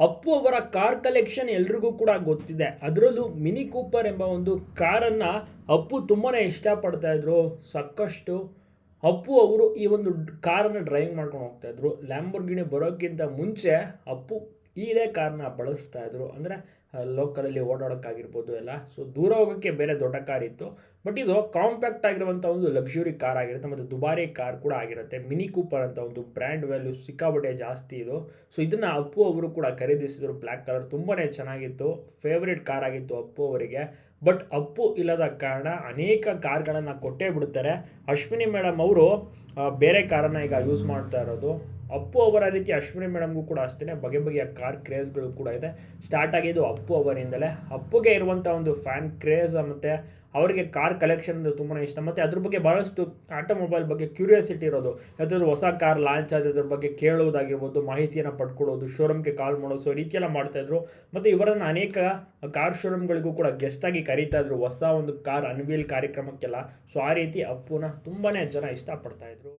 ಅಪ್ಪು ಅವರ car collection ಎಲ್ರಿಗೂ ಕೂಡ ಗೊತ್ತಿದೆ. ಅದರಲ್ಲೂ ಮಿನಿ ಕೂಪರ್ ಎಂಬ ಒಂದು ಕಾರನ್ನು ಅಪ್ಪು ತುಂಬಾ ಇಷ್ಟಪಡ್ತಾ ಇದ್ರು. ಸಾಕಷ್ಟು ಅಪ್ಪು ಅವರು ಈ ಒಂದು ಕಾರನ್ನು ಡ್ರೈವಿಂಗ್ ಮಾಡ್ಕೊಂಡು ಹೋಗ್ತಾ ಇದ್ರು. ಲ್ಯಾಂಬೋರ್ಗಿನಿ ಬರೋಕ್ಕಿಂತ ಮುಂಚೆ ಅಪ್ಪು ಇದೇ ಕಾರನ್ನ ಬಳಸ್ತಾ ಇದ್ರು. ಅಂದರೆ ಲೋಕಲಲ್ಲಿ ಓಡಾಡೋಕ್ಕಾಗಿರ್ಬೋದು ಎಲ್ಲ. ಸೊ ದೂರ ಹೋಗೋಕ್ಕೆ ಬೇರೆ ದೊಡ್ಡ ಕಾರ್ ಇತ್ತು. ಬಟ್ ಇದು ಕಾಂಪ್ಯಾಕ್ಟ್ ಆಗಿರುವಂಥ ಒಂದು ಲಕ್ಸುರಿ ಕಾರ್ ಆಗಿರುತ್ತೆ. ಮತ್ತು ದುಬಾರಿ ಕಾರ್ ಕೂಡ ಆಗಿರುತ್ತೆ. ಮಿನಿ ಕೂಪರ್ ಅಂತ ಒಂದು ಬ್ರ್ಯಾಂಡ್ ವ್ಯಾಲ್ಯೂ ಸಿಕ್ಕಾಬಟ್ಟೆ ಜಾಸ್ತಿ ಇದು. ಸೊ ಇದನ್ನು ಅಪ್ಪು ಅವರು ಕೂಡ ಖರೀದಿಸಿದರು. ಬ್ಲ್ಯಾಕ್ ಕಲರ್ ತುಂಬಾ ಚೆನ್ನಾಗಿತ್ತು. ಫೇವ್ರೇಟ್ ಕಾರ್ ಆಗಿತ್ತು ಅಪ್ಪು ಅವರಿಗೆ. ಬಟ್ ಅಪ್ಪು ಇಲ್ಲದ ಕಾರಣ ಅನೇಕ ಕಾರ್ಗಳನ್ನು ಕೊಟ್ಟೇ ಬಿಡ್ತಾರೆ. ಅಶ್ವಿನಿ ಮೇಡಮ್ ಅವರು ಬೇರೆ ಕಾರನ್ನ ಈಗ ಯೂಸ್ ಮಾಡ್ತಾ ಇರೋದು. ಅಪ್ಪು ಅವರ ರೀತಿ ಅಶ್ವಿನಿ ಮೇಡಮ್ಗೂ ಕೂಡ ಅಷ್ಟೇ ಬಗೆ ಬಗೆಯ ಕಾರ್ ಕ್ರೇಜ್ಗಳು ಕೂಡ ಇದೆ. ಸ್ಟಾರ್ಟ್ ಆಗಿದ್ದು ಅಪ್ಪು ಅವರಿಂದಲೇ. ಅಪ್ಪುಗೆ ಇರುವಂಥ ಒಂದು ಫ್ಯಾನ್ ಕ್ರೇಜ್ ಮತ್ತು ಅವರಿಗೆ ಕಾರ್ ಕಲೆಕ್ಷನ್ ಅಂದರೆ ತುಂಬಾ ಇಷ್ಟ. ಮತ್ತು ಅದ್ರ ಬಗ್ಗೆ ಭಾಳಷ್ಟು ಆಟೋಮೊಬೈಲ್ ಬಗ್ಗೆ ಕ್ಯೂರಿಯಾಸಿಟಿ ಇರೋದು. ಯಾವ್ದಾದ್ರು ಹೊಸ ಕಾರ್ ಲಾಂಚ್ ಆದದ್ರ ಬಗ್ಗೆ ಕೇಳೋದಾಗಿರ್ಬೋದು ಮಾಹಿತಿಯನ್ನು ಪಡ್ಕೊಳ್ಳೋದು ಶೋರೂಮ್ಗೆ ಕಾಲ್ ಮಾಡೋದು ಸೊ ಈ ರೀತಿ ಎಲ್ಲ ಮಾಡ್ತಾಯಿದ್ರು ಮತ್ತು ಇವರನ್ನು ಅನೇಕ ಕಾರ್ ಶೋರೂಮ್ಗಳಿಗೂ ಕೂಡ ಗೆಸ್ಟಾಗಿ ಕರೀತಾ ಇದ್ರು. ಹೊಸ ಒಂದು ಕಾರ್ ಅನ್ವೀಲ್ ಕಾರ್ಯಕ್ರಮಕ್ಕೆಲ್ಲ. ಸೊ ಆ ರೀತಿ ಅಪ್ಪುನ ತುಂಬಾ ಜನ ಇಷ್ಟಪಡ್ತಾ ಇದ್ರು.